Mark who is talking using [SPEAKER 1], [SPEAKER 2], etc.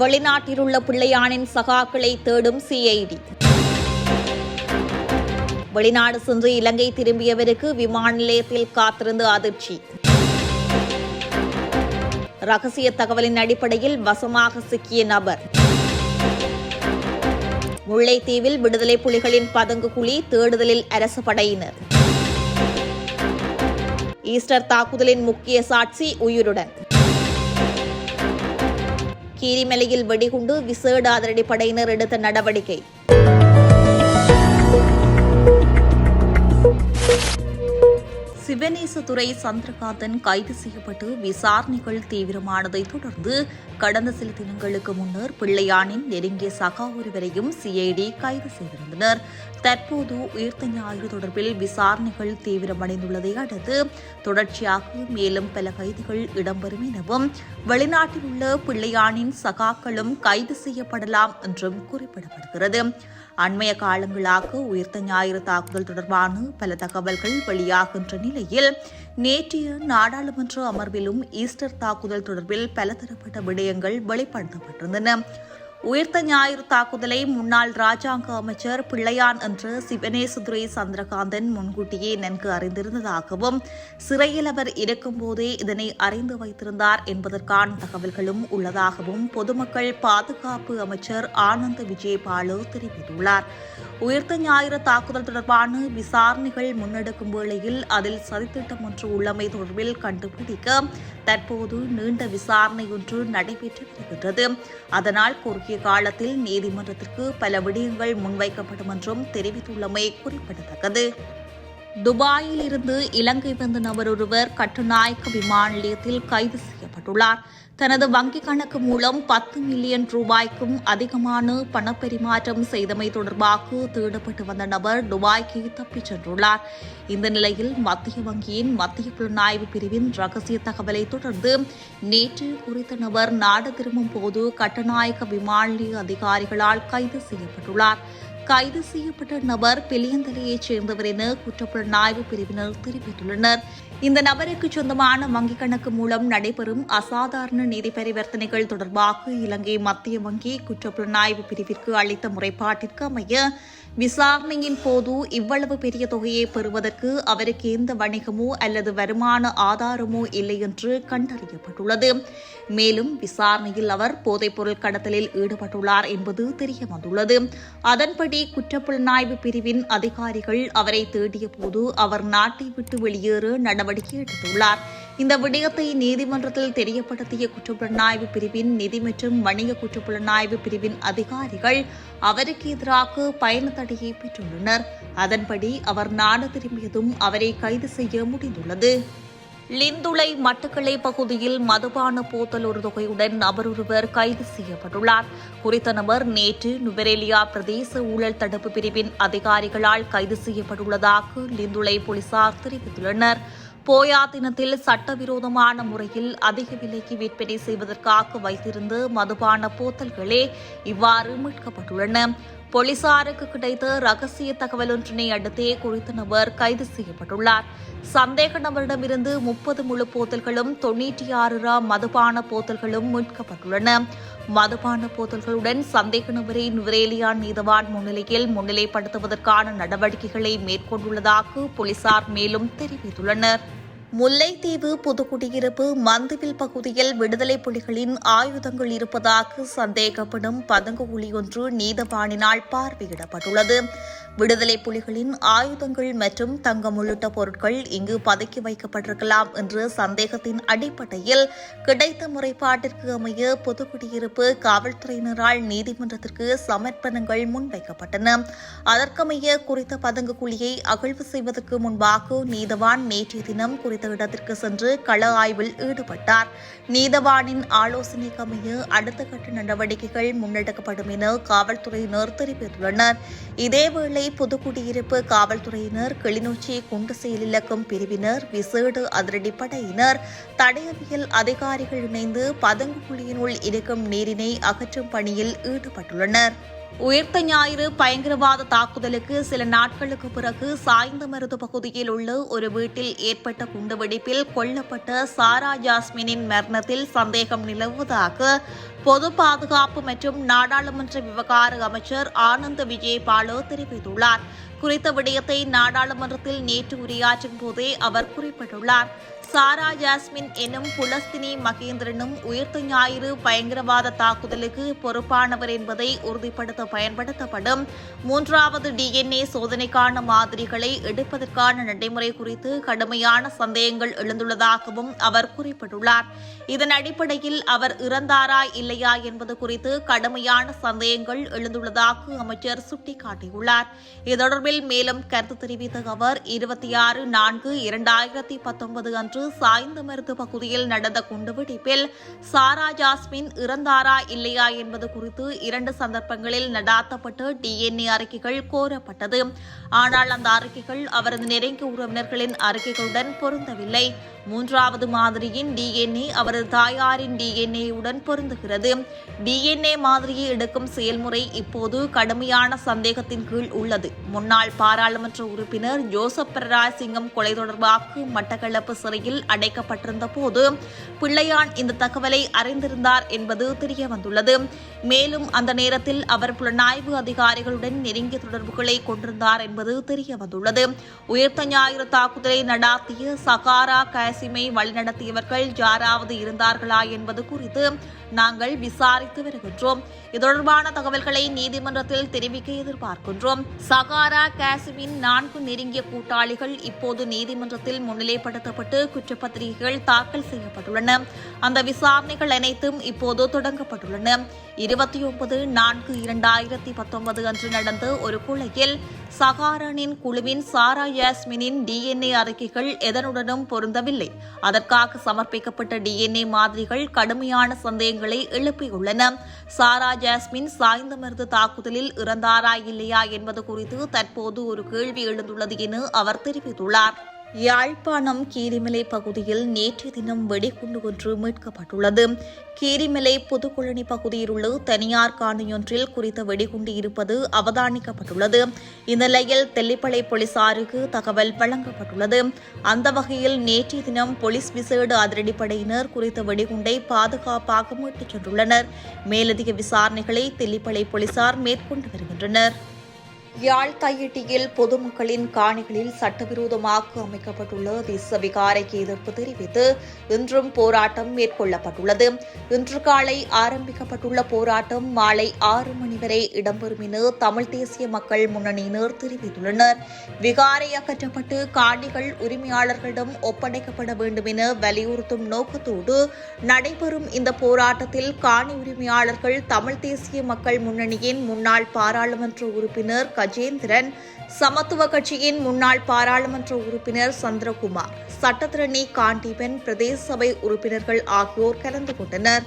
[SPEAKER 1] வெளிநாட்டிலுள்ள பிள்ளையானின் சகாக்களை தேடும் சிஐடி. வெளிநாடு சென்று இலங்கை திரும்பியவருக்கு விமான நிலையத்தில் காத்திருந்து அதிர்ச்சி. ரகசிய தகவலின் அடிப்படையில் வசமாக சிக்கிய நபர். முல்லைத்தீவில் விடுதலை புலிகளின் பதுங்கு குழி தேடுதலில் அரசு படையினர். ஈஸ்டர் தாக்குதலின் முக்கிய சாட்சி உயிருடன். கீரிமலையில் வெடிகுண்டு விசேட அதிரடி படையினர் எடுத்த நடவடிக்கை. சிவனேசதுரை சந்திரகாந்தன் கைது செய்யப்பட்டு விசாரணைகள் தீவிரமானதைத் தொடர்ந்து கடந்த சில தினங்களுக்கு முன்னர் பிள்ளையானின் நெருங்கிய சகா ஒருவரையும் சிஐடி கைது செய்திருந்தனர். தற்போது உயிர்த்த ஞாயிறு தொடர்பில் விசாரணைகள் தீவிரமடைந்துள்ளதை அடுத்து தொடர்ச்சியாக மேலும் பல கைதுகள் இடம்பெறும் எனவும் வெளிநாட்டில் உள்ள பிள்ளையானின் சகாக்களும் கைது செய்யப்படலாம் என்றும் குறிப்பிடப்படுகிறது. அண்மைய காலங்களாக உயிர்த்த ஞாயிறு தாக்குதல் தொடர்பான பல தகவல்கள் வெளியாகின்ற நிலையில் நேற்றைய நாடாளுமன்ற அமர்விலும் ஈஸ்டர் தாக்குதல் தொடர்பில் பல தரப்பட்ட விடயங்கள் வெளிப்படுத்தப்பட்டிருந்தன. உயிர்த்த ஞாயிறு தாக்குதலை முன்னாள் ராஜாங்க அமைச்சர் பிள்ளையான் என்று சிவனேசுதுரை சந்திரகாந்தன் முன்கூட்டியே நன்கு அறிந்திருந்ததாகவும் சிறையில் அவர் இருக்கும்போதே இதனை அறிந்து வைத்திருந்தார் என்பதற்கான தகவல்களும் உள்ளதாகவும் பொதுமக்கள் பாதுகாப்பு அமைச்சர் ஆனந்த் விஜயபாலு தெரிவித்துள்ளார். உயிர்த்த ஞாயிறு தாக்குதல் தொடர்பான விசாரணைகள் முன்னெடுக்கும் வேளையில் அதில் சதித்திட்டம் ஒன்று உள்ளமை தொடர்பில் கண்டுபிடிக்க தற்போது நீண்ட விசாரணை ஒன்று நடைபெற்று வருகின்றது. அதனால் குறுகிய காலத்தில் நீதிமன்றத்திற்கு பல விடயங்கள் முன்வைக்கப்படும் என்றும் தெரிவித்துள்ளமை குறிப்பிடத்தக்கது. துபாயில் இருந்து இலங்கை வந்த நபர் ஒருவர் கட்டுநாயக்க விமான நிலையத்தில் கைது செய்யப்பட்டுள்ளார். தனது வங்கிக் கணக்கு மூலம் பத்து மில்லியன் ரூபாய்க்கும் அதிகமான பணப்பரிமாற்றம் செய்தமை தொடர்பாக தேடப்பட்டு வந்த நபர் துபாய்க்கு தப்பிச் சென்றுள்ளார். இந்த நிலையில் மத்திய வங்கியின் மத்திய புலனாய்வு பிரிவின் ரகசிய தகவலை தொடர்ந்து நேற்று குறித்த நபர் நாடு திரும்பும் போது கட்டநாயக்க விமான நிலைய அதிகாரிகளால் கைது செய்யப்பட்டுள்ளார். கைது செய்யப்பட்ட நபர் பிளியந்தலையைச் சேர்ந்தவர் என குற்றப்புலனாய்வு பிரிவினர் தெரிவித்துள்ளனர். இந்த நபருக்கு சொந்தமான வங்கிக் கணக்கு மூலம் நடைபெறும் அசாதாரண நிதி பரிவர்த்தனைகள் தொடர்பாக இலங்கை மத்திய வங்கி குற்றப்புலனாய்வு பிரிவிற்கு அளித்த முறைப்பாட்டிற்கு அமைய விசாரணையின் போது இவ்வளவு பெரிய தொகையை பெறுவதற்கு அவருக்கு எந்த வணிகமோ அல்லது வருமான ஆதாரமோ இல்லை என்று கண்டறியப்பட்டுள்ளது. மேலும் விசாரணையில் அவர் போதைப்பொருள் கடத்தலில் ஈடுபட்டுள்ளார் என்பது தெரியவந்துள்ளது. அதன்படி குற்றப்புலனாய்வு பிரிவின் அதிகாரிகள் அவரை தேடிய போது அவர் நாட்டை விட்டு வெளியேற நடவடிக்கை எடுத்துள்ளார். இந்த விடயத்தை நீதிமன்றத்தில் தெரியப்படுத்திய குற்றப்புலனாய்வு பிரிவின் நிதி மற்றும் வணிக குற்றப்புலனாய்வு பிரிவின் அதிகாரிகள் அவருக்கு எதிராக பயண தடையை பெற்றுள்ளனர். அதன்படி அவர் நாடு திரும்பியதும் அவரை கைது செய்ய முடிந்துள்ளது. லிந்துளை மட்டக்களை பகுதியில் மதுபான போத்தல் ஒரு தொகையுடன் நபர் ஒருவர் கைது செய்யப்பட்டுள்ளார். குறித்த நபர் நேற்று நுவரேலியா பிரதேச ஊழல் தடுப்பு பிரிவின் அதிகாரிகளால் கைது செய்யப்பட்டுள்ளதாக லிந்துளை போலீசார் தெரிவித்துள்ளனர். போயா தினத்தில் சட்டவிரோதமான முறையில் அதிக விலைக்கு விற்பனை செய்வதற்காக வைத்திருந்த மதுபான போத்தல்களே இவ்வாறு மீட்கப்பட்டுள்ளன. போலீசாருக்கு கிடைத்த ரகசிய தகவல் ஒன்றினை அடுத்தே குறித்த நபர் கைது செய்யப்பட்டுள்ளார். சந்தேக நபரிடமிருந்து முப்பது முழு போத்தல்களும் தொன்னூற்றி ஆறு ரா மதுபான போத்தல்களும் மீட்கப்பட்டுள்ளன. மதுபான போதல்களுடன் சந்தேக நபரை நுவரேலியான் நீதவான் முன்னிலையில் முன்னிலைப்படுத்துவதற்கான நடவடிக்கைகளை மேற்கொண்டுள்ளதாக போலீசார் மேலும் தெரிவித்துள்ளனர். முல்லைத்தீவு புதுக்குடியிருப்பு மந்துவில் பகுதியில் விடுதலை புலிகளின் ஆயுதங்கள் இருப்பதாக சந்தேகப்படும் பதங்கு குழி ஒன்று நீதவானினால் பார்வையிடப்பட்டுள்ளது. விடுதலை புலிகளின் ஆயுதங்கள் மற்றும் தங்கம் உள்ளிட்ட பொருட்கள் இங்கு பதுக்கி வைக்கப்பட்டிருக்கலாம் என்ற சந்தேகத்தின் அடிப்படையில் கிடைத்த முறைப்பாட்டிற்கு அமைய புதுக்குடியிருப்பு காவல்துறையினரால் நீதிமன்றத்திற்கு சமர்ப்பணங்கள் முன்வைக்கப்பட்டன. அதற்கமைய குறித்த பதுங்கு குழியை அகழ்வு செய்வதற்கு முன்பாக நீதவான் நேற்றைய தினம் குறித்த இடத்திற்கு சென்று கள ஆய்வில் ஈடுபட்டார். நீதவானின் ஆலோசனைக்கமைய அடுத்த கட்ட நடவடிக்கைகள் முன்னெடுக்கப்படும் என காவல்துறையினர் தெரிவித்துள்ளனர். இதேவேளை புதுக்குடியிருப்பு காவல்துறையினர் கிளிநொச்சி குண்டு செயலிழக்கும் பிரிவினர் விசேட அதிரடிப்படையினர் தடயவியல் அதிகாரிகள் இணைந்து பதங்கு குழியினுள் இருக்கும் நீரினை அகற்றும் பணியில் ஈடுபட்டுள்ளனர். உயிர்த்த ஞாயிறு பயங்கரவாத தாக்குதலுக்கு சில நாட்களுக்கு பிறகு சாய்ந்தமருது பகுதியில் உள்ள ஒரு வீட்டில் ஏற்பட்ட குண்டுவெடிப்பில் கொல்லப்பட்ட சாரா ஜாஸ்மினின் மரணத்தில் சந்தேகம் நிலவுவதாக பொது பாதுகாப்பு மற்றும் நாடாளுமன்ற விவகார அமைச்சர் ஆனந்த விஜய் பாலோ தெரிவித்துள்ளார். குறித்த விடயத்தை நாடாளுமன்றத்தில் நேற்று உரையாற்றும் போதே அவர் குறிப்பிட்டுள்ளார். சாரா ஜாஸ்மின் எனும் புலஸ்தினி மகேந்திரனும் உயிர்த்த ஞாயிறு பயங்கரவாத தாக்குதலுக்கு பொறுப்பானவர் என்பதை உறுதிப்படுத்த பயன்படுத்தப்படும். மூன்றாவது டிஎன்ஏ சோதனைக்கான மாதிரிகளை எடுப்பதற்கான நடைமுறை குறித்து கடுமையான சந்தேகங்கள் எழுந்துள்ளதாகவும் அவர் குறிப்பிட்டுள்ளார். இதன் அடிப்படையில் அவர் இறந்தாரா இல்லையா என்பது குறித்து கடுமையான சந்தேகங்கள் எழுந்துள்ளதாக அமைச்சர் சுட்டிக்காட்டியுள்ளார். இது தொடர்பில் மேலும் கருத்து தெரிவித்த அவர் இருபத்தி ஆறு நான்கு இரண்டாயிரத்தி பத்தொன்பது அன்று சாய்ந்தமருது பகுதியில் நடந்த குண்டுவெடிப்பில் சாரா ஜாஸ்மின் இறந்தாரா இல்லையா என்பது குறித்து இரண்டு சந்தர்ப்பங்களில் நடாத்தப்பட்ட டிஎன்ஏ அறிக்கைகள் கோரப்பட்டது. ஆனால் அந்த அறிக்கைகள் அவரது நெருங்கிய உறவினர்களின் அறிக்கைகளுடன் பொருந்தவில்லை. மூன்றாவது மாதிரியின் டிஎன்ஏ அவரது தாயாரின் டிஎன்ஏ உடன் பொருந்துகிறது. டிஎன்ஏ மாதிரியை எடுக்கும் செயல்முறை இப்போது கடுமையான சந்தேகத்தின் கீழ் உள்ளது. முன்னாள் பாராளுமன்ற உறுப்பினர் ஜோசப் பிரராஜ் சிங்கம் கொலை தொடர்பாக மட்டக்களப்பு சிறையில் அடைக்கப்பட்டிருந்த போது பிள்ளையான் இந்த தகவலை அறிந்திருந்தார் என்பது தெரிய வந்துள்ளது மேலும் அந்த நேரத்தில் அவர் புலனாய்வு அதிகாரிகளுடன் நெருங்கிய தொடர்புகளை கொண்டிருந்தார் என்பது தெரிய வந்துள்ளது உயிர்த்த ஞாயிறு தாக்குதலை நடாத்திய சகாரா காசிமை வழிநடத்தியவர்கள் யாராவது இருந்தார்களா என்பது குறித்து நாங்கள் விசாரித்து வருகின்றோம். இது தொடர்பான தகவல்களை நீதிமன்றத்தில் தெரிவிக்க எதிர்பார்க்கின்றோம். சகாரா காசிமின் நான்கு நெருங்கிய கூட்டாளிகள் இப்போது நீதிமன்றத்தில் முன்னிலைப்படுத்தப்பட்டு குற்றப்பத்திரிகைகள் தாக்கல் செய்யப்பட்டுள்ளன. அந்த விசாரணைகள் அனைத்தும் இப்போது தொடங்கப்பட்டுள்ளன. இருபத்தி ஒன்பது நான்கு இரண்டாயிரத்தி பத்தொன்பது அன்று நடந்த ஒரு கொலையில் சகாரனின் குழுவின் சாரா யாஸ்மினின் டிஎன்ஏ அறிக்கைகள் எதனுடனும் பொருந்தவில்லை. அதற்காக சமர்ப்பிக்கப்பட்ட டிஎன்ஏ மாதிரிகள் கடுமையான சந்தேகங்கள் எழுப்பியுள்ளன. சாரா ஜாஸ்மின் சாய்ந்த மருந்து தாக்குதலில் இறந்தாரா இல்லையா என்பது குறித்து தற்போது ஒரு கேள்வி எழுந்துள்ளது என அவர் தெரிவித்துள்ளார். யாழ்ப்பாணம் கீரிமலை பகுதியில் நேற்று தினம் வெடிகுண்டு ஒன்று மீட்கப்பட்டுள்ளது. கீரிமலை புதுக்குழனி பகுதியில் உள்ள தனியார் காணியொன்றில் குறித்த வெடிகுண்டு இருப்பது அவதானிக்கப்பட்டுள்ளது. இந்நிலையில் தெல்லிப்பளை போலீசாருக்கு தகவல் வழங்கப்பட்டுள்ளது. அந்த வகையில் நேற்று தினம் போலீஸ் விசேட அதிரடிப்படையினர் குறித்த வெடிகுண்டை பாதுகாப்பாக மீட்டுச் சென்றுள்ளனர். மேலதிக விசாரணைகளை தெல்லிப்பளை போலீசார் மேற்கொண்டு வருகின்றனர். யாழ் தையிட்டியில் பொதுமக்களின் காணிகளில் சட்டவிரோதமாக அமைக்கப்பட்டுள்ள தேச விகாரைக்கு எதிர்ப்பு தெரிவித்து இன்றும் போராட்டம் மேற்கொள்ளப்பட்டுள்ளது. இன்று காலை ஆரம்பிக்கப்பட்டுள்ள போராட்டம் மாலை ஆறு மணி வரை இடம்பெறும் என தமிழ் தேசிய மக்கள் முன்னணியினர் தெரிவித்துள்ளனர். விகாரை அகற்றப்பட்டு காணிகள் உரிமையாளர்களிடம் ஒப்படைக்கப்பட வேண்டும் என வலியுறுத்தும் நோக்கத்தோடு நடைபெறும் இந்த போராட்டத்தில் காணி உரிமையாளர்கள் தமிழ் தேசிய மக்கள் முன்னணியின் முன்னாள் பாராளுமன்ற உறுப்பினர் கஜேந்திரன் சமத்துவ கட்சியின் முன்னாள் பாராளுமன்ற உறுப்பினர் சந்திரகுமார் சட்டத்திரணி காண்டிபென் பிரதேச சபை உறுப்பினர்கள் ஆகியோர் கலந்து கொண்டனர்.